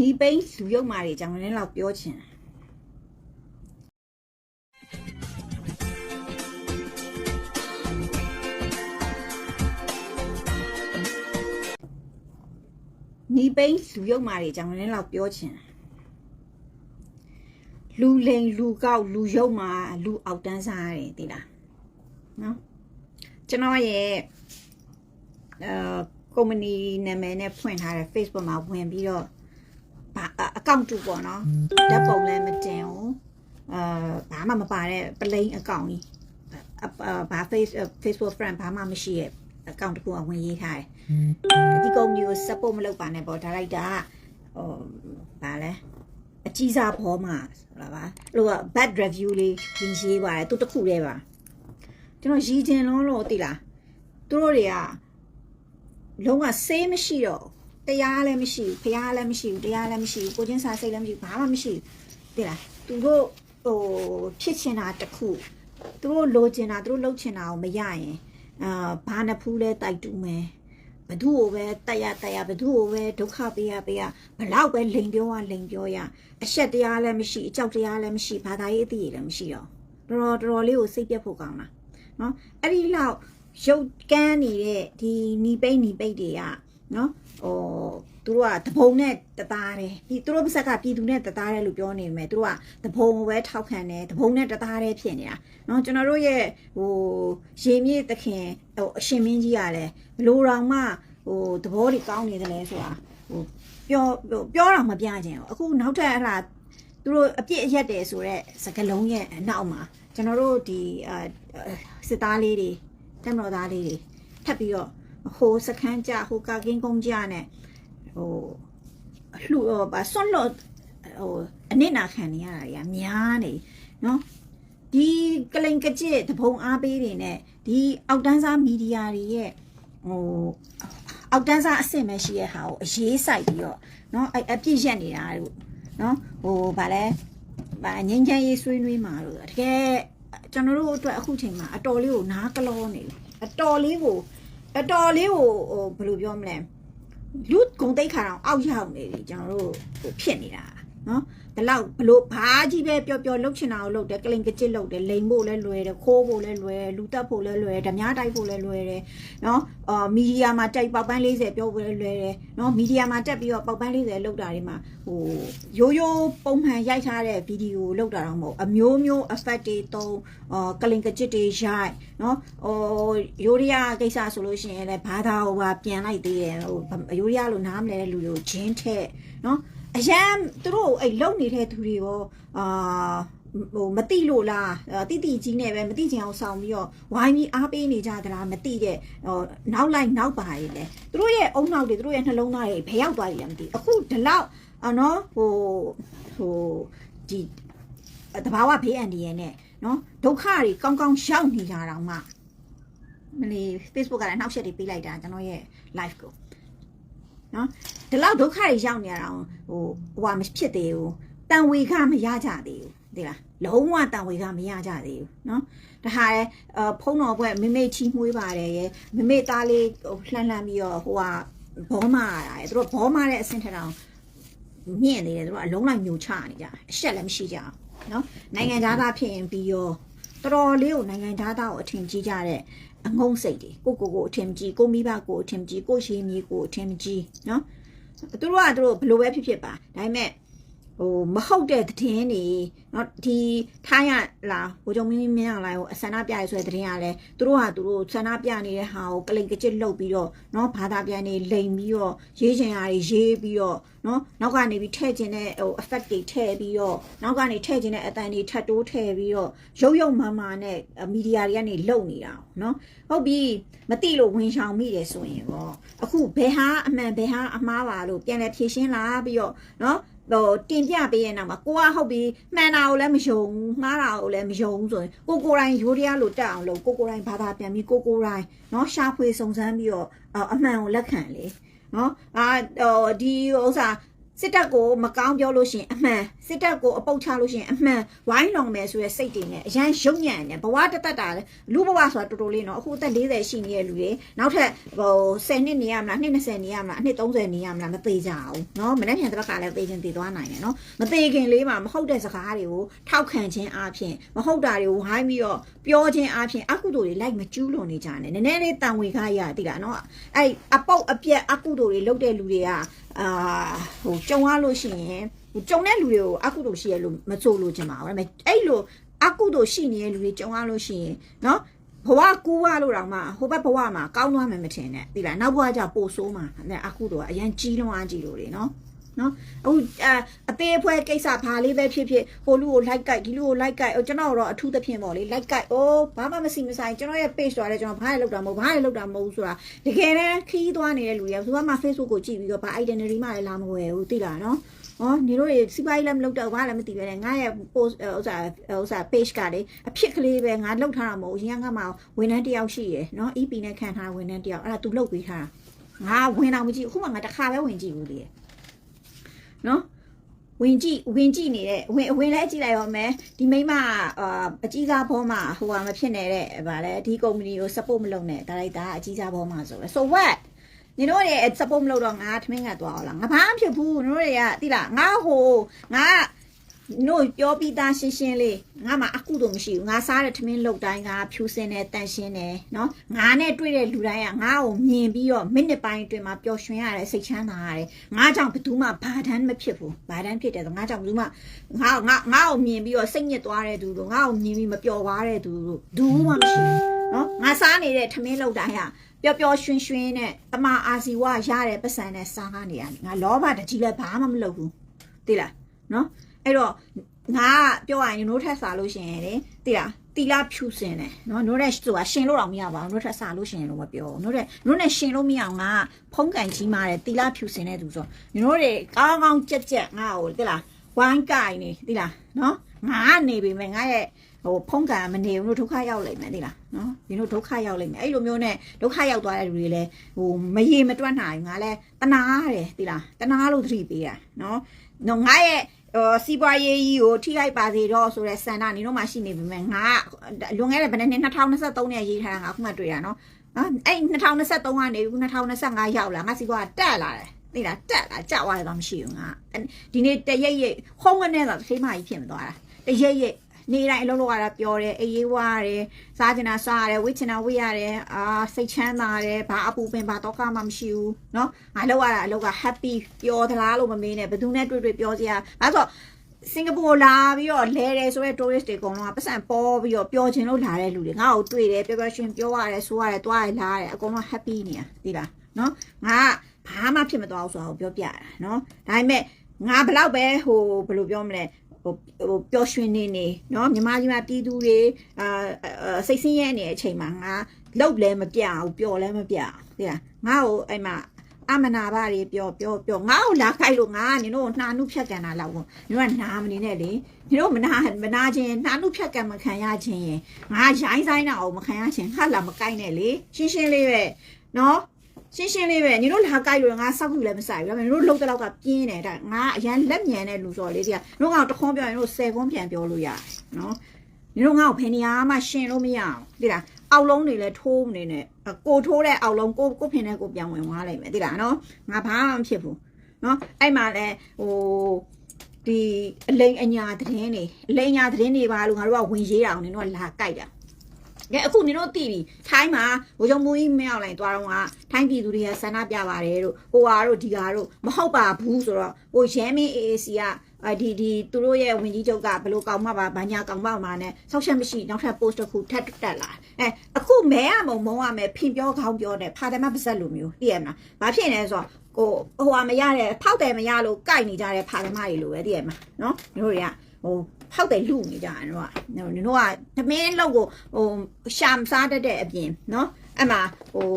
နီးပိန်းလူရုပ်မာတွေအကြောင်းလည်းလောက်ပြောချင်တယ်နီးပိန်းလူရုပ်မာတွေအကြောင်းလည်းလောက်ပြောချင်တယ်လူလိန်လူကောက်လူရုပ်မာလူအောက်တန်းစားရတယ်သိလားနော်ကျွန်တော်ရဲ့အဲကုမ္ပဏီနာမည်နဲ့ဖွင့်ထားတဲ့ Facebook မှာဝင်ပြီးတော့ ဘာအကောင့်တူပေါ့နော်ဓာတ်ပုံလည်းမတင်ဘူးအာဘာမှမပါတဲ့ plain အကောင့်ကြီးအာဘာ face Facebook friend ဘာမှမရှိရဲ့အကောင့်တစ်ခုအဝင်ရေးထားတယ်ဒီကုမ္ပဏီကို support မလုပ်ပါနဲ့ပေါ့ဒါလိုက်တာဟိုဘာလဲအကြီးစားဘောမှာဆိုတာပါလို့က bad review လေးပြင်ရေးပါတယ်သူတစ်ခုတည်းပါကျွန်တော်ရည်ချင်လုံးလို့သိလားသူတို့တွေကလုံးဝဆေးမရှိတော့ တရားလည်းမရှိဘူးဖရားလည်းမရှိဘူးတရားလည်းမရှိဘူးကိုချင်းစာစိတ်လည်းမရှိဘူးဘာမှမရှိဘူးသိလားသူတို့ဟိုဖြစ်ချင်တာတစ်ခုသူတို့လိုချင်တာသူတို့လုပ်ချင်တာကိုမရရင်အာဘာနဖူးလဲတိုက်တူးမယ်ဘသူ့ကိုပဲတက်ရတက်ရဘသူ့ကိုပဲဒုက္ခပေးရပေးရဘလောက်ပဲလိန်ပြောရလိန်ပြောရအဆက်တရားလည်းမရှိအကြောက်တရားလည်းမရှိဘာသာရေးအသိရလည်းမရှိတော့တော်တော်တော်တော်လေးကိုစိတ်ပြတ်ဖို့ကောင်းတာနော်အဲ့ဒီလောက်ရုပ်ကန်းနေတဲ့ဒီနီပိတ်နီပိတ်တွေကနော် ဟိုသူတို့ကတပုံနဲ့တသားတယ်ဒီသူတို့ပါဇက်ကပြည်သူနဲ့တသားတယ်လို့ပြောနေမယ်သူတို့ကတပုံကိုပဲထောက်ခံတယ်တပုံနဲ့တသားတယ်ဖြစ်နေတာเนาะကျွန်တော်တို့ရဲ့ဟိုရေမြေသခင်ဟိုအရှင်မင်းကြီးကလည်းဘလို့တော်မှဟိုသဘောတွေကောင်းနေတယ်လဲဆိုတာဟိုပြောပြောတော့မပြခြင်းဘူးအခုနောက်ထပ်ဟလာသူတို့အပြစ်အရက်တယ်ဆိုတော့စကလုံးရဲ့အနောက်မှာကျွန်တော်တို့ဒီအာစစ်သားလေးတွေတက်မတော်သားလေးတွေထပ်ပြီးတော့ ဟိုစခန်းကြဟိုကာကင်းကုန်းကြနဲ့ဟိုလှူပါဆွန့်လို့ဟိုအနစ်နာခံနေရတာတွေကများနေနော်ဒီကလိန်ကကြစ်တပုံအားပေးတွေနဲ့ဒီအောက်တန်းစားမီဒီယာတွေရဲ့ဟိုအောက်တန်းစားအဆင့်ပဲရှိရဲ့ဟာကိုအရေးဆိုင်ပြီးတော့နော်အအပြည့်ရက်နေတာတို့နော်ဟိုဗာလဲဗာငင်းချမ်းရေးဆွေးနွေးမှာတို့တကယ်ကျွန်တော်တို့အတွက်အခုချိန်မှာအတော်လေးကိုနားကလောနေပြီအတော်လေးကို အတော်လေးကိုဟိုဘယ်လိုပြောမလဲလူဂုံတိတ်ခါတော့အောက်ရောက်နေပြီကျွန်တော်တို့ဟိုဖြစ်နေတာနော် ဘလောက်ဘလို့ဘာကြီးပဲပျော်ပျော်လှုပ်ချင်တာကိုလှုပ်တယ်ကလိန်ကကြစ်လှုပ်တယ်လိန်ဖို့လဲလွယ်တယ်ခိုးဖို့လဲလွယ်တယ်လူတက်ဖို့လဲလွယ်တယ်ဓမြတိုက်ဖို့လဲလွယ်တယ်နော်အာမီဒီယာမှာတိုက်ပေါက်ပန်း40ပြောဖို့လဲလွယ်တယ်နော်မီဒီယာမှာတက်ပြီးတော့ပေါက်ပန်း40လှုပ်တာတွေမှာဟိုရိုးရိုးပုံမှန်ရိုက်ထားတဲ့ဗီဒီယိုလှုပ်တာတော့မဟုတ်အမျိုးမျိုး effect တွေသုံးအာကလိန်ကကြစ်တွေရိုက်နော်ဟိုရိုးရီးယားကိစ္စဆိုလို့ရှိရင်လည်းဘာသာဟိုပါပြန်လိုက်သေးတယ်ဟိုရိုးရီးယားလို့နားမလဲတဲ့လူတွေကိုဂျင်းထက်နော်အရန်သူတို့အဲ့လုံနေတဲ့သူတွေရောအာဟိုမတိလို့လားတိတိကြီးနဲ့ပဲမတိချင်အောင်ဆောင်ပြီးတော့ဝိုင်းပြီးအားပေးနေကြသလားမတိတဲ့ဟိုနောက်လိုက်နောက်ပါရလေသူတို့ရဲ့အုံနောက်တွေသူတို့ရဲ့နှလုံးသားတွေဘယ်ရောက်သွားပြီလဲမသိအခုဒီလောက်အနော်ဟိုဟိုဒီတဘာဝဘေးအန္တရာယ်နဲ့နော်ဒုက္ခတွေကောင်းကောင်းရောက်နေကြတော့မှမလီ Facebook ကလည်းနှောက်ရက်တွေပေးလိုက်တာကျွန်တော်ရဲ့ live ကိုနော်ဒီလောက်ဒုက္ခတွေရောက်နေရတာဟိုဟိုမဖြစ်သေးဘူးတ န်ဝေခမရကြသေးဘူးဒီလားလုံးဝတန်ဝေခမရကြသေးဘူးเนาะဒါဟာလေဖုံးတော်ဘွဲ့မိမိချီမွေးပါတယ်ရဲ့မိမိသားလေးဟိုလှမ်းလှမ်းပြီးတော့ဟိုကဘောမာရတာရဲ့သူတို့ဘောမာတဲ့အဆင့်ထက်တောင်မြင့်နေတယ်သူတို့အလုံးလိုက်ညိုချနေကြအရှက်လည်းမရှိကြအောင်เนาะနိုင်ငံသားသားဖြစ်ရင်ပြီးရောတော်တော်လေးကိုနိုင်ငံသားသားကိုအထင်ကြီးကြတဲ့အငုံစိတ်တွေကိုကိုကိုအထင်ကြီးကိုမိဘကိုအထင်ကြီးကိုရှိမီကိုအထင်ကြီးเนาะသူတို့ကသူတို့ဘယ်လိုပဲဖြစ်ဖြစ်ပါဒါပေမဲ့ ဟိုမဟုတ်တဲ့သတင်းတွေเนาะဒီထိုင်းရလာဟိုကြောင့်မင်းမင်းအောင်လိုက်ဟိုအဆန္ဒပြရဲဆိုတဲ့သတင်းကလည်းသူတို့ဟာသူတို့ဆန္ဒပြနေတဲ့ဟာကိုကလိန်ကကြစ်လှုပ်ပြီးတော့เนาะဘာသာပြန်နေလိန်ပြီးတော့ရေးချင်တာတွေရေးပြီးတော့เนาะနောက်ကနေပြီးထည့်ခြင်းတဲ့ဟို effect တွေထည့်ပြီးတော့နောက်ကနေထည့်ခြင်းတဲ့အတန်တွေထပ်တိုးထည့်ပြီးတော့ရုပ်ရုပ်မာမာနဲ့မီဒီယာတွေကနေလှုပ်နေတာเนาะဟုတ်ပြီမတိလို့ဝင်ရှောင်မိတယ်ဆိုရင်ပေါ့အခုဘယ်ဟာအမှန်ဘယ်ဟာအမှားပါလို့ပြန်လဲဖြေရှင်းလာပြီးတော့เนาะ ဟိုတင်ပြပေးရဲ့နောက်မှာကိုကဟုတ်ပြီမှန်တာကိုလည်းမယုံမှားတာကိုလည်းမယုံဆိုရင်ကိုကိုတိုင်းရိုးရလို့တက်အောင်လုပ်ကိုကိုတိုင်းဘာသာပြန်ပြီးကိုကိုတိုင်းเนาะရှာဖွေစုံစမ်းပြီးတော့အမှန်ကိုလက်ခံလေเนาะအာဟိုဒီဥစ္စာ စစ်တပ်ကိုမကောင်းပြောလို့ရှိရင်အမှန်စစ်တပ်ကိုအပုတ်ချလို့ရှိရင်အမှန်ဝိုင်းလောင်မယ်ဆိုရယ်စိတ်တွေနဲ့အရန်ရုံညံ့နေဘဝတသက်တာလေလူဘဝဆိုတာတော်တော်လေးနော်အခုအသက်40ရှိနေတဲ့လူတွေနောက်ထပ်ဟို10နှစ်နေရမလားနှစ်20နေရမလားနှစ်30နေရမလားမသေးကြအောင်နော်မနေ့ပြန်တစ်ပတ်ကလည်းသေခြင်းတည်သွားနိုင်တယ်နော်မသေးခင်လေးမှာမဟုတ်တဲ့စကားတွေကိုထောက်ခံခြင်းအပြင်မဟုတ်တာတွေကိုဝိုင်းပြီးတော့ပြောခြင်းအပြင်အကုသိုလ်တွေလိုက်မကျူးလွန်နေကြနဲ့နည်းနည်းလေးတန်ဝေခရတိလားနော်အဲ့အပုတ်အပြက်အကုသိုလ်တွေလုပ်တဲ့လူတွေက အာဟိုကြုံရလို့ရှိရင်ဟိုကြုံတဲ့လူတွေကိုအကုသိုလ်ရှိရလို့မစိုးလို့ချင်ပါဘူးဒါပေမဲ့အဲ့လိုအကုသိုလ်ရှိနေတဲ့လူတွေကြုံရလို့ရှိရင်နော်ဘဝကူးရလို့တောင်မှဟိုဘက်ဘဝမှာကောင်းသွားမယ်မထင်နဲ့ဒီလားနောက်ဘဝကျပို့ဆိုးမှာအဲ့အကုသိုလ်ကအရင်ကြီးလွန်အားကြီးလို့လေနော် နော်အခုအသေးအဖွဲကိစ္စဘာလေးပဲဖြစ်ဖြစ်ဟိုလူကိုလိုက်ကြိုက်ဒီလူကိုလိုက်ကြိုက်ဟိုကျွန်တော်တော့အထူးသဖြင့်ပေါ့လေလိုက်ကြိုက်အိုးဘာမှမစီမဆိုင်ကျွန်တော်ရဲ့ page ဆိုရတယ်ကျွန်တော်ဘာလဲလောက်တာမဟုတ်ဘာလဲလောက်တာမဟုတ်ဆိုတာတကယ်တမ်းခီးသွားနေတဲ့လူတွေကသူကမှ Facebook ကိုကြည့်ပြီးတော့ဘာ identity မှလည်းလာမဝယ်ဘူးသိလားနော်။အော်ညီတို့တွေစီးပွားရေးလည်းမလုပ်တော့ဘာလည်းမသိပဲနဲ့ငါရဲ့ post ဥစ္စာဥစ္စာ page ကလေအဖြစ်ကလေးပဲငါလောက်ထားတာမဟုတ်ဘူး။ရန်ကမှဝန်ထမ်းတယောက်ရှိရယ်နော် EP နဲ့ခံထားဝန်ထမ်းတယောက်အဲ့ဒါ तू လုတ်ပေးထားတာ။ငါဝင်တော့မကြည့်အခုမှငါတစ်ခါပဲဝင်ကြည့်ဘူးလေ။ နော်ဝင်ကြည့်ဝင်ကြည့်နေတဲ့ဝင်ဝင်လဲကြည့်လိုက်ရောမယ်ဒီမိမအာအကြီးစားဘောမှာဟိုဟာမဖြစ်နေတဲ့ဗာလဲဒီကုမ္ပဏီကို support မလုပ်နဲ့ဒါလိုက်တာအကြီးစားဘောမှာဆိုပဲ so what ညီတို့ရဲ့ support မလုပ်တော့ငါထမင်းကသွားအောင်လားငါဘာမှဖြစ်ဘူးညီတို့တွေကတိလားငါဟိုငါ နို့ပြောပြီးသားရှင်းရှင်းလေးငါမှအကုတော့မရှိဘူးငါစားတဲ့ထမင်းလုတ်တိုင်းကဖြူစင်တယ်တန်ရှင်းတယ်နော်ငါနဲ့တွေ့တဲ့လူတိုင်းကငါ့ကိုမြင်ပြီးတော့မိနစ်ပိုင်းအတွင်းမှာပျော်ရွှင်ရတယ်စိတ်ချမ်းသာရတယ်ငါကြောင့်ဘယ်သူမှဘာတန်းမဖြစ်ဘူးဘာတန်းဖြစ်တယ်ဆိုငါကြောင့်ဘယ်သူမှငါငါငါ့ကိုမြင်ပြီးတော့စိတ်ညစ်သွားတဲ့သူတို့ငါ့ကိုမြင်ပြီးမပျော်သွားတဲ့သူတို့ဘူးမှမရှိဘူးနော်ငါစားနေတဲ့ထမင်းလုတ်တိုင်းကပျော်ပျော်ရွှင်ရွှင်နဲ့တမအာစီဝရတဲ့ပတ်စံနဲ့စားနေရတယ်ငါလောဘတကြီးလည်းဘာမှမလုပ်ဘူးသိလားနော် အဲ့တော့ငါပြောရရင်နိုးထက်စားလို့ရှိရင်လေသိလားတီလာဖြူစင်တယ်နော်နိုးတဲ့ဆိုတာရှင်လို့တော့မရပါဘူးနိုးထက်စားလို့ရှိရင်လို့မပြောနိုးတဲ့နိုးနဲ့ရှင်လို့မရအောင်ငါဖုံးကန်ကြီးမားတယ်တီလာဖြူစင်တဲ့သူဆိုနိုးတွေကောင်းကောင်းကြက်ကြက်ငါ့ကိုသိလားဝိုင်းကိုင်နေသိလားနော်ငါနေပြီမဲ့ငါရဲ့ဟိုဖုံးကန်မနေဘူးလို့ဒုက္ခရောက်လိမ့်မယ်သိလားနော်ဒီလိုဒုက္ခရောက်လိမ့်မယ်အဲ့လိုမျိုးနဲ့ဒုက္ခရောက်သွားတဲ့လူတွေလည်းဟိုမရေမတွက်နိုင်ငါလည်းတနာရတယ်သိလားတနာလို့သတိပေးတာနော်နော်ငါရဲ့ ဟိုစီးပွားရေးကြီးကိုထိခိုက်ပါစေတော့ဆိုတဲ့စန္ဒနေတော့မှရှိနေပြီမဲ့ငါလွန်ခဲ့တဲ့ဘယ်နှစ်2023နဲ့ရေးထားတာငါအခုမှတွေ့တာနော်နော်အဲ့2023ကနေ2025ရောက်လာငါစီးပွားတက်လာတယ်သိလားတက်လာကြောက်ရတယ်တော့မရှိဘူးငါဒီနေ့တရက်ရက်ဟုံးကနေတော့သိမကြီးဖြစ်မသွားတာတရက်ရက် နေတိုင်းအလုံးလောက်ရတာပြောတယ်အေးရေးဝါရတယ်စားချင်တာစားရတယ်ဝိချင်တာဝိရတယ်အာစိတ်ချမ်းသာတယ်ဘာအပူပင်ဘာတော့ကမှမရှိဘူးเนาะငါလောက်ရတာအလောက်က happy ပျော်သလားလို့မမေးနဲ့ဘယ်သူနဲ့တွေ့တွေ့ပြောစရာဒါဆိုစင်ကာပူလာပြီးတော့လဲတယ်ဆိုရဲ tourist တွေအကုန်လုံးကပတ်စံပေါ်ပြီးတော့ပျော်ချင်လို့လာတဲ့လူတွေငါ့ကိုတွေ့တယ်ပျော်ပျော်ရွှင်ပြောရတယ်ဆိုရတယ်တွားရလာရတယ်အကုန်လုံး happy နေတာသိလားเนาะငါဘာမှဖြစ်မသွားဘူးဆိုတော့ပြောပြတာเนาะဒါပေမဲ့ငါဘလောက်ပဲဟိုဘယ်လိုပြောမလဲ ဟိုဟိုပျော်ရွှင်နေနေเนาะမြန်မာပြည်မှာပြည်သူတွေအာစိတ်ဆင်းရဲနေတဲ့အချိန်မှာငါလှုပ်လဲမပြဘူးပျော်လဲမပြသိလားငါ့ကိုအဲ့မှာအမနာပါတွေပျော်ပျော်ပျော်ငါ့ကိုလာခိုက်လို့ငါနင်တို့နှာနုဖြတ်ကန်တာလောက်ပေါ့နင်တို့ကနာမနေနဲ့လေနင်တို့မနာမနာခြင်းနှာနုဖြတ်ကန်မခံရခြင်းရင်ငါရိုင်းဆိုင်တာအောင်မခံရခြင်းဟာလာမကိုက်နဲ့လေရှင်းရှင်းလေးပဲနော် ရှင်းရှင်းလေးပဲညီတို့လာကြိုက်လို့ငါစောက်ခုလည်းမဆိုင်ဘူးဒါပေမဲ့ညီတို့လှုပ်တဲ့လောက်ကပြင်းတယ်ဒါငါအရန်လက်ညံတဲ့လူဆိုတော့လေဒီကညီတို့ကောင်တခွန်းပြောရင်ညီတို့10ခွန်းပြန်ပြောလို့ရတယ်နော်ညီတို့ငါ့ကိုဖယ်နေရမှရှင်လို့မရအောင်ဒီလားအောက်လုံးတွေလည်းထိုးမနေနဲ့ကိုထိုးတဲ့အောက်လုံးကိုကိုဖင်တဲ့ကိုပြန်ဝင်သွားလိုက်မယ်ဒီလားနော်ငါဘာမှမဖြစ်ဘူးနော်အဲ့မှာလည်းဟိုဒီအလိန်အညာသတင်းတွေအလိန်ညာသတင်းတွေပါလို့ငါတို့ကဝင်ရေးတာအောင်နင်တို့ကလာကြိုက်တာ ကဲအခုနင်တို့သိပြီထိုင်းမှာဘိုးချုပ်မူကြီးမင်းအောင်လိုင်သွားတော့ကထိုင်းပြည်သူတွေကဆန္ဒပြပါတယ်တို့ဟိုဟာတို့ဒီဟာတို့မဟုတ်ပါဘူးဆိုတော့ဟိုရဲမင်း AAC ကဒီဒီသူတို့ရဲ့ဝင်ကြီးချုပ်ကဘလို့ကောင်းမှပါဘာညာကောင်းမှပါနဲ့ဆောက်ချက်မရှိနောက်ထပ် post တစ်ခုထပ်တက်လာအဲအခုမဲရမုံမုံရမယ်ဖင်ပြောခေါင်းပြောတယ်ဖာတယ်မပါဇက်လိုမျိုးသိရမလားဘာဖြစ်နေလဲဆိုတော့ကိုဟိုဟာမရတဲ့ဖောက်တယ်မရလို့ကြိုက်နေကြတဲ့ဖာတယ်မတွေလိုပဲသိရမလားနော်တို့တွေကဟို ဖောက်တယ်လူနေကြတယ်တို့ကတို့ကသမင်းလောက်ကိုဟိုရှာမစားတတ်တဲ့အပြင်နော်အဲ့မှာဟို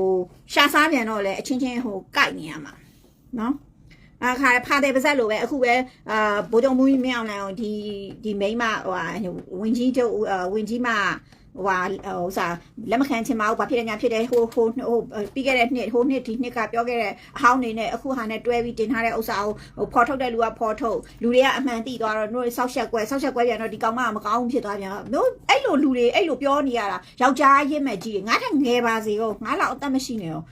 ရှာစားပြန်တော့လေအချင်းချင်းဟိုကြိုက်နေရမှာနော်အခါဖာတယ်ပါဇက်လိုပဲအခုပဲအာဗိုလ်ချုပ်မူကြီးမင်းအောင်နိုင်အောင်ဒီဒီမိန်းမဟိုဟာဝင်ကြီးတို့ဝင်ကြီးမ ဟဟိုဟာဟိုစားလက်မခံချင်ပါဘူးဘာဖြစ်လဲညာဖြစ်တယ်ဟိုဟိုဟိုပြီးခဲ့တဲ့နှစ်ဟိုနှစ်ဒီနှစ်ကပြောခဲ့တဲ့အဟောင်းနေနဲ့အခုဟာနဲ့တွဲပြီးတင်ထားတဲ့ဥစ္စာကိုဟိုဖော်ထုတ်တဲ့လူကဖော်ထုတ်လူတွေကအမှန်သိသွားတော့တို့ဆောက်ရှက်ကွဲဆောက်ရှက်ကွဲပြန်တော့ဒီကောင်မကမကောင်းဘူးဖြစ်သွားပြန်တို့အဲ့လိုလူတွေအဲ့လိုပြောနေရတာယောက်ျားရင့်မဲ့ကြီးတွေငါထက်ငယ်ပါစေဟုတ်ငါလောက်အသက်မရှိနေတော့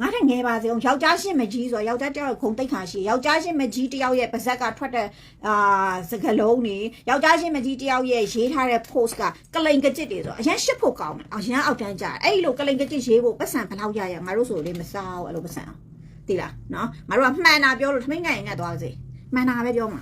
ငါထက်ငယ်ပါစေအောင်ယောက်ျားရှင်းမကြီးဆိုတော့ယောက်ျားတယောက်ဂုံတိတ်ခါရှိယောက်ျားရှင်းမကြီးတယောက်ရဲ့ပါဇက်ကထွက်တဲ့အာစကလုံးနေယောက်ျားရှင်းမကြီးတယောက်ရဲ့ရေးထားတဲ့ post ကကလိန်ကကြစ်တွေဆိုတော့အရန်ရှစ်ဖို့ကောင်းတယ်အရန်အောက်တန်းကြတယ်အဲ့လိုကလိန်ကကြစ်ရေးဖို့ပတ်စံဘယ်လောက်ရရငါတို့ဆိုလေမစားဘူးအဲ့လိုပတ်စံအောင်သိလားနော်ငါတို့ကမှန်တာပြောလို့ထမင်းငတ်ရင်ငတ်သွားစေမှန်တာပဲပြောမှာ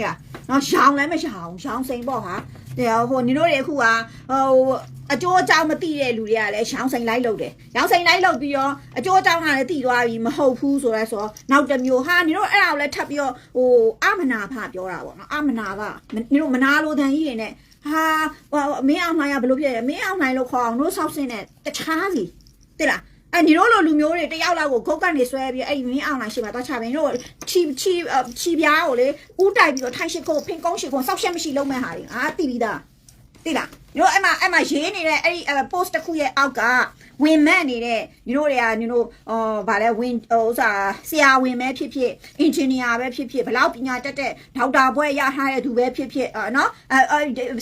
ညနော်ရောင်လည်းမရောင်ရောင်စိန်ပေါ့ဟာတဲ့ဟိုနင်တို့တွေအခုကဟိုအကျိုးအကြောင်းမသိတဲ့လူတွေကလည်းရှောင်းစိန်လိုက်လုပ်တယ်။ရောင်စိန်လိုက်လုပ်ပြီးတော့အကျိုးအကြောင်းကလည်းသိသွားပြီမဟုတ်ဘူးဆိုတော့ဆိုတော့နောက်တစ်မျိုးဟာနင်တို့အဲ့ဒါကိုလည်းထပ်ပြီးတော့ဟိုအမနာဖပြောတာပေါ့နော်။အမနာကနင်တို့မနာလိုတန်ကြီးတွေနဲ့ဟာဟိုမင်းအောင်နိုင်ကဘယ်လိုဖြစ်လဲမင်းအောင်နိုင်လို့ခေါ်အောင်တို့ဆောက်စင်းနဲ့တခြားစီတိလား အဲ့ဒီတို့လိုလူမျိုးတွေတယောက်လောက်ကိုဂုတ်ကနေဆွဲပြီးအဲ့ဒီမင်းအောင်နိုင်ရှိမှာတော့ချပင်တို့ချီချီချီပြားကိုလေဥတိုက်ပြီးတော့ထိုင်ရှိခိုးဖင်ကုန်းရှိခိုးစောက်ရှက်မရှိလုံးမဲ့ဟာတွေအာတိပြီးသား တိလားညတို့အဲ့မှာအဲ့မှာရေးနေတဲ့အဲ့ဒီ post တစ်ခုရဲ့အောက်ကဝင်မန့်နေတဲ့ညတို့တွေကညတို့အော်ဗာလဲဝင်ဟိုဥစားဆရာဝင်ပဲဖြစ်ဖြစ် engineer ပဲဖြစ်ဖြစ်ဘလောက်ပညာတတ်တဲ့ဒေါက်တာဘွဲ့ရထားတဲ့သူပဲဖြစ်ဖြစ်အာနော်အဲ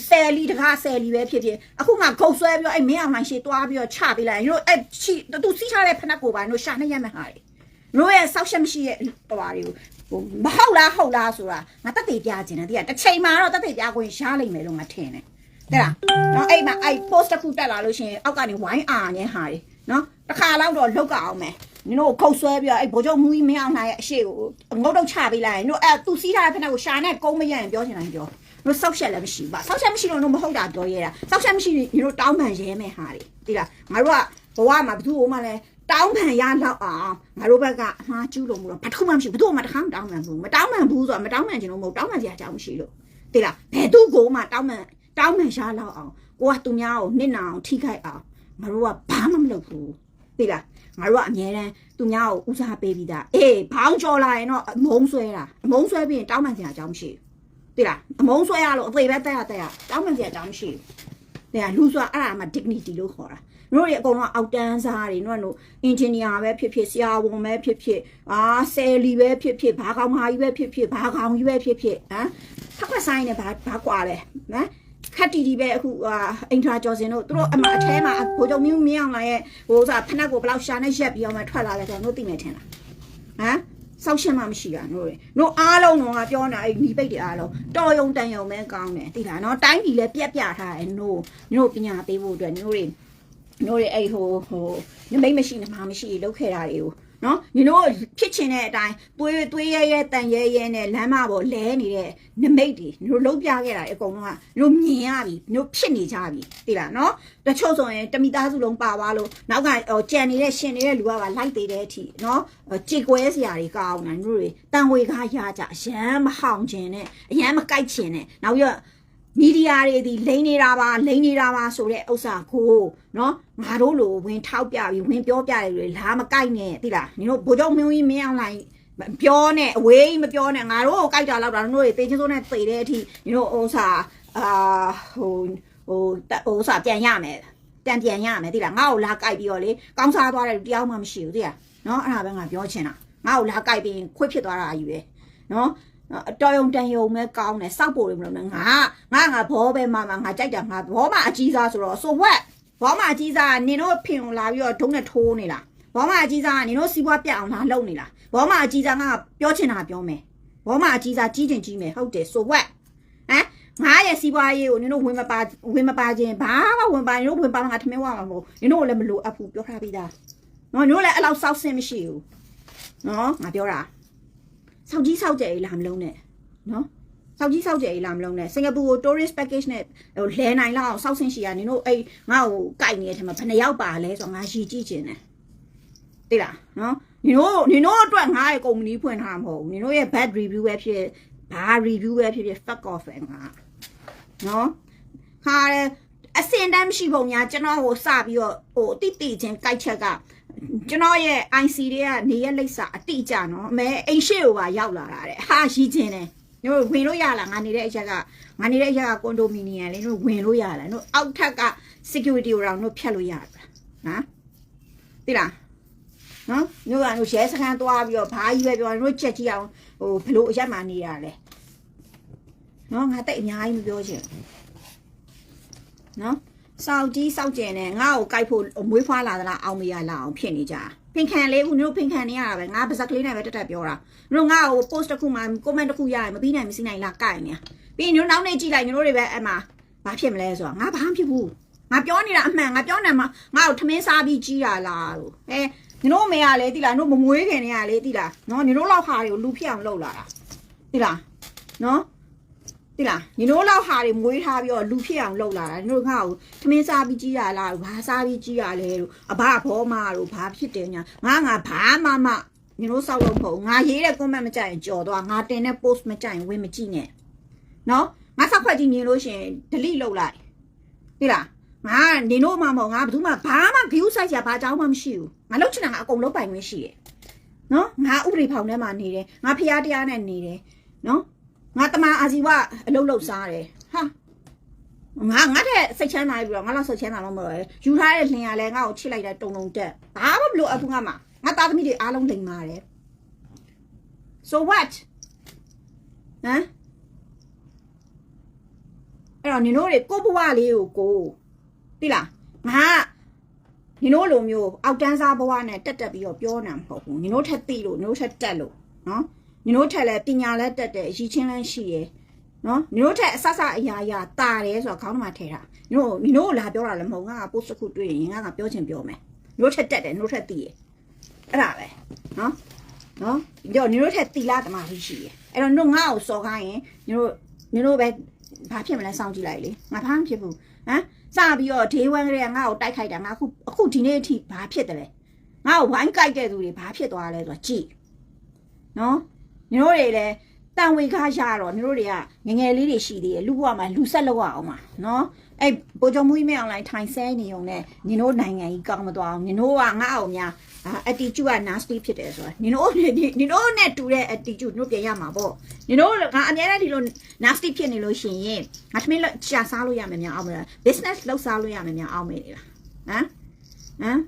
ဆယ်လီတကားဆယ်လီပဲဖြစ်ဖြစ်အခုမှဂုတ်ဆွဲပြီးတော့အဲ့မင်းအောင်နိုင်ရှေ့သွားပြီးတော့ချပေးလိုက်ညတို့အဲ့ချီသူစီးထားတဲ့ဖနက်ကိုပါညတို့ရှာနေရမယ့်ဟာတွေညတို့ရဲ့ဆောက်ရှက်မရှိရဲ့ဟိုပါတွေကိုဟိုမဟုတ်လားဟုတ်လားဆိုတာငါတက်သေးပြခြင်းတယ်ဒီကတစ်ချိန်မှာတော့တက်သေးပြခွင့်ရှားလိမ့်မယ်လို့ငါထင်တယ် တဲ့လားနော်အဲ့မှာအဲ့ post တစ်ခုတက်လာလို့ရှိရင်အောက်ကနေဝိုင်းအာနဲ့ဟာတွေနော်တစ်ခါလောက်တော့လောက်ကအောင်မယ်နင်တို့ခုတ်ဆွဲပြီးတော့အဲ့ဗိုလ်ချုပ်မူကြီးမင်းအောင်နိုင်ရဲ့အရှိကိုငုတ်တုတ်ချပေးလိုက်ရင်တို့အဲ့သူစီးထားတဲ့ဖက်ကိုရှာနဲ့ကုန်းမရရင်ပြောချင်တယ်ပြောတို့ဆောက်ရှက်လည်းမရှိပါဆောက်ရှက်မရှိတော့တို့မဟုတ်တာပြောရဲတာဆောက်ရှက်မရှိရင်တို့တောင်းပန်ရဲမယ်ဟာတွေသိလားငါတို့ကဘဝမှာဘယ်သူ့မှလည်းတောင်းပန်ရလောက်အောင်ငါတို့ဘက်ကအမှားကျူးလို့မလို့ဘာတစ်ခုမှမရှိဘူးဘယ်သူမှတစ်ခါမတောင်းပန်ဘူးမတောင်းပန်ဘူးဆိုတော့မတောင်းပန်ချင်လို့မဟုတ်တောင်းပန်စရာအကြောင်းမရှိလို့သိလားဘယ်သူ့ကိုမှတောင်းပန် တောင်းပန်ရလောက်အောင်ကိုကသူများကိုနစ်နာအောင်ထိခိုက်အောင်ငါတို့ကဘာမှမလုပ်ဘူးသိလားငါတို့ကအမြဲတမ်းသူများကိုဦးစားပေးပြီးသားအေးဘောင်းကြော်လာရင်တော့အမုံဆွဲတာအမုံဆွဲပြီးရင်တောင်းပန်စရာအကြောင်းမရှိဘူးသိလားအမုံဆွဲရလို့အသေးပဲတက်ရတက်ရတောင်းပန်စရာအကြောင်းမရှိဘူးသိလားလူဆိုတာအဲ့ဒါမှ dignity လို့ခေါ်တာတို့တွေအကုန်လုံးအောက်တန်းစားတွေတို့တို့ engineer ပဲဖြစ်ဖြစ်ဆရာဝန်ပဲဖြစ်ဖြစ်အာဆယ်လီပဲဖြစ်ဖြစ်ဘာကောင်မကြီးပဲဖြစ်ဖြစ်ဘာကောင်ကြီးပဲဖြစ်ဖြစ်ဟမ်ဖက်ခွက်ဆိုင်နဲ့ဘာဘာကွာလဲနော် ခက်တီတီပဲအခုအာအင်ထရာကျော်စင်တို့သူတို့အမအထဲမှာဘိုးချုပ်မျိုးမင်းအောင်လာရဲ့ဟိုဥစားဖက်နှက်ကိုဘယ်လောက်ရှာနဲ့ရက်ပြီးအောင်မှထွက်လာလဲဆိုတော့တို့သိမယ်ထင်လားဟမ်စောက်ရှင်းမှမရှိတာတို့တွေတို့အားလုံးတော့ငါပြောနေတာအဲ့မိပိတ်တွေအားလုံးတော်ယုံတန်ယုံပဲကောင်းတယ်သိလားနော်တိုင်းပြည်လည်းပြက်ပြထားတယ်တို့တို့ပညာပေးဖို့အတွက်တို့တွေတို့တွေအဲ့ဟိုဟိုနမိတ်မရှိနမမရှိလောက်ခဲ့တာတွေကို နော်ညီတို့ဖြစ်ချင်တဲ့အတိုင်းသွေးသွေးရဲရဲတန်ရဲရဲနဲ့လမ်းမပေါ်လဲနေတဲ့နမိတ်တွေညီတို့လုံးပြခဲ့တာအကုန်လုံးကညီတို့မြင်ရပြီညီတို့ဖြစ်နေကြပြီသိလားနော်တချို့ဆိုရင်တမိသားစုလုံးပါသွားလို့နောက်ကဟိုကြံနေတဲ့ရှင်နေတဲ့လူကပါလိုက်သေးတဲ့အထိနော်ကြေကွဲစရာတွေကောင်းတယ်ညီတို့တွေတန်ဝေကားရကြအရန်မဟောင်ခြင်းနဲ့အရန်မကြိုက်ခြင်းနဲ့နောက်ပြီးတော့ မီဒီယာတွေဒီလိန်နေတာပါလိန်နေတာပါဆိုတဲ့ဥစ္စာကိုနော်ငါတို့လိုဝင်ထောက်ပြပြီးဝင်ပြောပြတယ်တွေလာမကြိုက်နဲ့သိလားညီတို့ဗိုလ်ချုပ်မင်းကြီးမင်းအောင်လိုက်ပြောနဲ့အဝေးမပြောနဲ့ငါတို့ကိုကြိုက်တာလောက်တာတို့တွေတေချင်းစိုးနဲ့သေတဲ့အထိညီတို့ဥစ္စာအာဟိုဟိုဥစ္စာပြန်ရမယ်ပြန်ပြန်ရမယ်သိလားငါ့ကိုလာကြိုက်ပြီးတော့လေကောင်းစားသွားတဲ့လူတယောက်မှမရှိဘူးသိလားနော်အဲ့ဒါပဲငါပြောချင်တာငါ့ကိုလာကြိုက်ပြီးခွေးဖြစ်သွားတာအယူပဲနော် တော်ယုံတန်ယုံပဲကောင်းတယ်စောက်ဖို့လို့မလုပ်နဲ့ငါငါငါဘောပဲမမငါကြိုက်တာငါဘောမအကြီးစားဆိုတော့ဆိုဝက်ဘောမအကြီးစားကနင်တို့ဖင်လာပြီးတော့ဒုံးနဲ့ထိုးနေလားဘောမအကြီးစားကနင်တို့စီးပွားပြတ်အောင်လာလုပ်နေလားဘောမအကြီးစားကပြောချင်တာပြောမယ်ဘောမအကြီးစားကြီးချင်ကြီးမယ်ဟုတ်တယ်ဆိုဝက်ဟမ်ငါရဲ့စီးပွားရေးကိုနင်တို့ဝင်မပါဝင်မပါခြင်းဘာမှဝင်ပါနင်တို့ဝင်ပါငါထမင်းဝမှာမဟုတ်နင်တို့လည်းမလိုအပ်ဘူးပြောထားပြီးသားနော်နင်တို့လည်းအဲ့လောက်စောက်ဆင်းမရှိဘူးနော်ငါပြောတာ စောက်ကြီးစောက်ကြဲလာမလုံးနဲ့နော်စောက်ကြီးစောက်ကြဲလာမလုံးနဲ့စင်ကာပူကို tourist package နဲ့ဟိုလဲနိုင်လောက်စောက်ဆင်းရှိရနင်တို့အဲ့ငါ့ကိုကြိုက်နေတဲ့ထဲမှာဘယ်နှယောက်ပါလဲဆိုတော့ငါရည်ကြည့်ခြင်းတယ်တိလားနော်နင်တို့နင်တို့အတွက်ငါရဲ့ကုမ္ပဏီဖွင့်ထားမှာမဟုတ်ဘူးနင်တို့ရဲ့ bad review ပဲဖြစ်ဘာ review ပဲဖြစ်ဖြစ် fuck off ပဲငါနော်ခါအစင်တမ်းမရှိပုံညာကျွန်တော်ကိုစပြီးတော့ဟိုတိတိချင်းကြိုက်ချက်က ကျွန်တော်ရဲ့ IC တွေကနေရလိပ်စာအတိအကျနော်အမဲအိမ်ရှိကိုပါရောက်လာတာတဲ့ဟာရှိချင်းတယ်ညတို့ဝင်လို့ရလားငါနေတဲ့အရက်ကငါနေတဲ့အရက်ကကွန်ဒိုမီနီယံလေညတို့ဝင်လို့ရလားညတို့အောက်ထက်က security ကိုတော့ညတို့ဖြတ်လို့ရတာနော်သိလားနော်ညတို့ကညတို့ရဲစခန်းသွားပြီးတော့ဘာကြီးပဲပြောညတို့ချက်ကြည့်အောင်ဟိုဘလို့အရက်မှနေရလဲနော်ငါတိတ်အများကြီးမပြောချင်နော် စောက်ကြီးစောက်ကျင်နဲ့ငါ့ကိုကြိုက်ဖို့မွေးဖွားလာသလားအောင်မရလာအောင်ဖြစ်နေကြပင်ခံလေးဦးညတို့ပင်ခံနေရတာပဲငါပါဇက်ကလေးနဲ့ပဲတက်တက်ပြောတာညတို့ငါ့ကို post တစ်ခုမှ comment တစ်ခုရရင်မပြီးနိုင်မစီနိုင်လားကြိုက်နေပြီးရင်ညတို့နောက်နေ့ကြည့်လိုက်ညတို့တွေပဲအဲ့မှာဘာဖြစ်မလဲဆိုတော့ငါဘာမှဖြစ်ဘူးငါပြောနေတာအမှန်ငါပြောနေမှာငါ့ကိုထမင်းစားပြီးကြီးတာလားလို့အဲညတို့မေရလေတိလားညတို့မမွေးခင်နေရလေတိလားနော်ညတို့လောက်ဟာတွေကိုလူဖြစ်အောင်လုပ်လာတာတိလားနော် တိလားညီတို့လောက်ဟာတွေမွေးထားပြီးတော့လူဖြစ်အောင်လုပ်လာတာညီတို့ငါ့ကိုထမင်းစားပြီးကြီးရလားလို့ဘာစားပြီးကြီးရလဲလို့အဘဘောမလို့ဘာဖြစ်တယ်ညာငါငါဘာမှမညီတို့စောက်လို့မဟုတ်ငါရေးတဲ့ comment မကြိုက်ရင်ကြော်သွားငါတင်တဲ့ post မကြိုက်ရင်ဝင်မကြည့်နဲ့နော်ငါစောက်ခွက်ကြီးမြင်လို့ရှင် delete လုပ်လိုက်သိလားငါနေတို့မှမဟုတ်ငါဘယ်သူမှဘာမှ view site ရဘာအကြောင်းမှမရှိဘူးငါလုပ်ချင်တာငါအကုန်လုပ်ပိုင်ခွင့်ရှိတယ်နော်ငါဥပဒေဖောင်ထဲမှာနေတယ်ငါဖျားတရားနဲ့နေတယ်နော် ငါတမန်အာဇီဝအလုပ်လုပ်စားတယ်ဟာငါငါတဲ့စိတ်ချမ်းသာပြီးတော့ငါတော့စိတ်ချမ်းသာတော့မဟုတ်ဘူးယူထားတဲ့လင်ရလဲငါ့ကိုချစ်လိုက်တဲ့တုံတုံတက်ဘာမှမလို့အခုငါမှာငါသားသမီးတွေအားလုံးလိမ်ပါတယ် so what ဟမ်အဲ့တော့နင်တို့တွေကိုဘဝလေးကိုကိုသိလားငါနင်တို့လိုမျိုးအောက်တန်းစားဘဝနဲ့တက်တက်ပြီးတော့ပြောနေတာမဟုတ်ဘူးနင်တို့ထက်သိလို့နင်တို့ထက်တက်လို့နော် နင်တို့ထက်လည်းပညာလည်းတက်တယ်အရည်ချင်းလည်းရှိရယ်နော်နင်တို့ထက်အဆဆအရာရာတာတယ်ဆိုတော့ခေါင်းထဲမှာထည့်တာနင်တို့နင်တို့လာပြောတာလည်းမဟုတ်ငါက post တစ်ခုတွေ့ရင်ငါကပြောချင်ပြောမယ်နင်တို့ထက်တက်တယ်နင်တို့ထက်သိရယ်အဲ့ဒါပဲနော်နော်ပြောနင်တို့ထက်တီလာတမာရှိရှိရယ်အဲ့တော့နင်တို့ငါ့ကိုစော်ခိုင်းရင်နင်တို့နင်တို့ပဲဘာဖြစ်မလဲစောင့်ကြည့်လိုက်လေငါဘာမှဖြစ်ဘူးဟမ်စပြီးတော့ day 1ကလေးကငါ့ကိုတိုက်ခိုက်တာငါအခုအခုဒီနေ့အထိဘာဖြစ်တယ်လဲငါ့ကိုဝိုင်းကြိုက်တဲ့သူတွေဘာဖြစ်သွားလဲဆိုတော့ကြည့်နော် ညီတို့တွေလည်းတန်ဝေခါရတော့ညီတို့တွေကငငယ်လေးတွေရှိသေးတယ်လူဘဝမှာလူဆက်လောက်အောင်ပါနော်အဲ့ပိုကြုံမှုကြီးမအောင်လိုက်ထိုင်ဆဲနေုံနဲ့ညီတို့နိုင်ငံကြီးကောင်းမသွားအောင်ညီတို့ကငါ့အောင်များ attitude က nasty ဖြစ်တယ်ဆိုတာညီတို့ညီတို့နဲ့တူတဲ့ attitude တို့ပြန်ရမှာပေါ့ညီတို့ငါအများနဲ့ဒီလို nasty ဖြစ်နေလို့ရှိရင်ငါသမီးရှာစားလို့ရမယ်များအောင်မလား business လုပ်စားလို့ရမယ်များအောင်မယ်လားဟမ်ဟမ်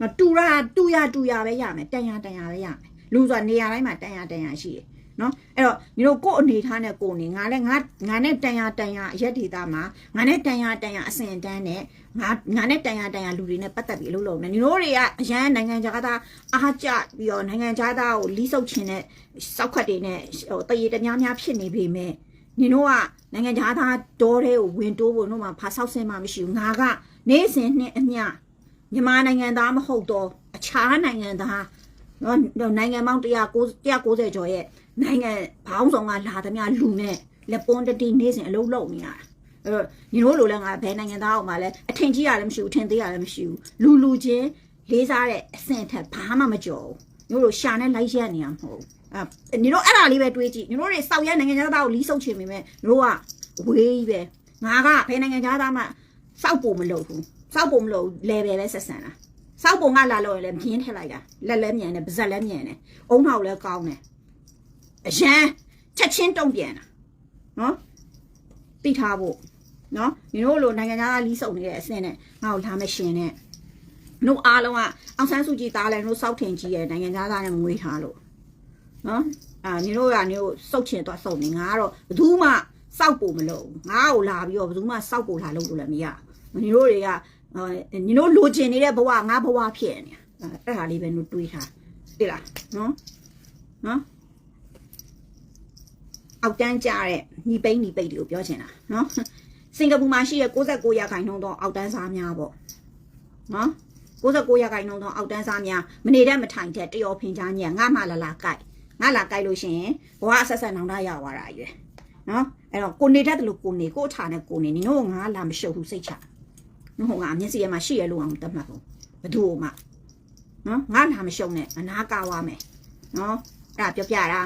မတူရတူရတူရပဲရမယ်တန်ရတန်ရပဲရမယ် လူဆိုတာနေရာတိုင်းမှာတန်ရတန်ရရှိတယ်နော်အဲ့တော့ညီတို့ကို့အနေထားနဲ့ကို့နေငါလည်းငါငါနဲ့တန်ရတန်ရအရက်ဒေတာမှာငါနဲ့တန်ရတန်ရအစင်တန်းနဲ့ငါငါနဲ့တန်ရတန်ရလူတွေနဲ့ပတ်သက်ပြီးအလုပ်လုပ်နေညီတို့တွေကအရန်နိုင်ငံခြားသားအားကျပြီးတော့နိုင်ငံခြားသားကိုလီးဆုပ်ချင်တဲ့စောက်ခတ်တွေနဲ့ဟိုတရေတများများဖြစ်နေပေမဲ့ညီတို့ကနိုင်ငံခြားသားဒေါ်တွေကိုဝင်တိုးဖို့တို့မှဖာဆောက်ဆင်းမှမရှိဘူးငါကနေ့စဉ်နှစ်အမျှမြန်မာနိုင်ငံသားမဟုတ်တော့အခြားနိုင်ငံသား နော်နိုင်ငံပေါင်း190 190ကျော်ရဲ့နိုင်ငံဘောင်းဆောင်ကလာသမျှလူနဲ့လက်ပွန်းတတိနေ့စဉ်အလုံးလုံးနေရတာအဲ့တော့ညီတို့လိုလဲငါဘယ်နိုင်ငံသားအောင်မှလဲအထင်ကြီးရလည်းမရှိဘူးအထင်သေးရလည်းမရှိဘူးလူလူချင်းလေးစားတဲ့အဆင့်ထက်ဘာမှမကြော်ဘူးညီတို့ရှာနဲ့လိုက်ရက်နေရမဟုတ်အဲညီတို့အဲ့ဒါလေးပဲတွေးကြည့်ညီတို့တွေစောက်ရဲနိုင်ငံသားကိုလီးဆုပ်ချင်ပေမဲ့ညီတို့ကဝေးကြီးပဲငါကဘယ်နိုင်ငံသားမှစောက်ဖို့မလုပ်ဘူးစောက်ဖို့မလုပ် level ပဲဆက်ဆံတာ စောက်ပုံကလာလို့လည်းပြင်းထည့်လိုက်တာလက်လည်းမြန်တယ်ပါဇက်လည်းမြန်တယ်အုံနောက်လည်းကောင်းတယ်အရန်ချက်ချင်းတုံ့ပြန်တာနော်သိထားဖို့နော်ညီတို့လိုနိုင်ငံသားလီးစုံနေတဲ့အဆင့်နဲ့ငါ့ကိုလာမရှင်နဲ့တို့အားလုံးကအောင်ဆန်းစုကြည်သားလည်းတို့စောက်ထင်ကြီးရဲ့နိုင်ငံသားသားနဲ့မွေးထားလို့နော်အာညီတို့ကညီတို့စုတ်ချင်တော့စုံနေငါကတော့ဘယ်သူမှစောက်ဖို့မလုပ်ငါ့ကိုလာပြီးတော့ဘယ်သူမှစောက်ဖို့လာလို့လည်းမရညီတို့တွေက ညီတို့လိုချင်နေတဲ့ဘဝငါဘဝဖြစ်နေအဲ့ဒါလေးပဲတို့တွေးထားသိလားနော်နော်အောက်တန်းကြတဲ့ညီပိန်းညီပိတ်တွေကိုပြောချင်တာနော်စင်ကာပူမှာရှိတဲ့69ရာခိုင်နှုန်းသောအောက်တန်းစားများပေါ့နော်69ရာခိုင်နှုန်းသောအောက်တန်းစားများမနေတတ်မထိုင်တဲ့တရော်ဖင်ချားညငါမှလာလာကြိုက်ငါလာကြိုက်လို့ရှိရင်ဘဝအဆက်ဆက်နောင်တရသွားတာရွယ်နော်အဲ့တော့ကိုနေတတ်တယ်လို့ကိုနေကိုအထာနဲ့ကိုနေနင်တို့ငါလာမရှုပ်ဘူးစိတ်ချ ဟိုငါမျက်စိထဲမှာရှိရလို့အောင်တတ်မှတ်ဘူးဘသူ့မှနော်ငါလာမရှုံနဲ့အနာကားဝါမယ်နော်အဲ့ဒါပြောပြတာ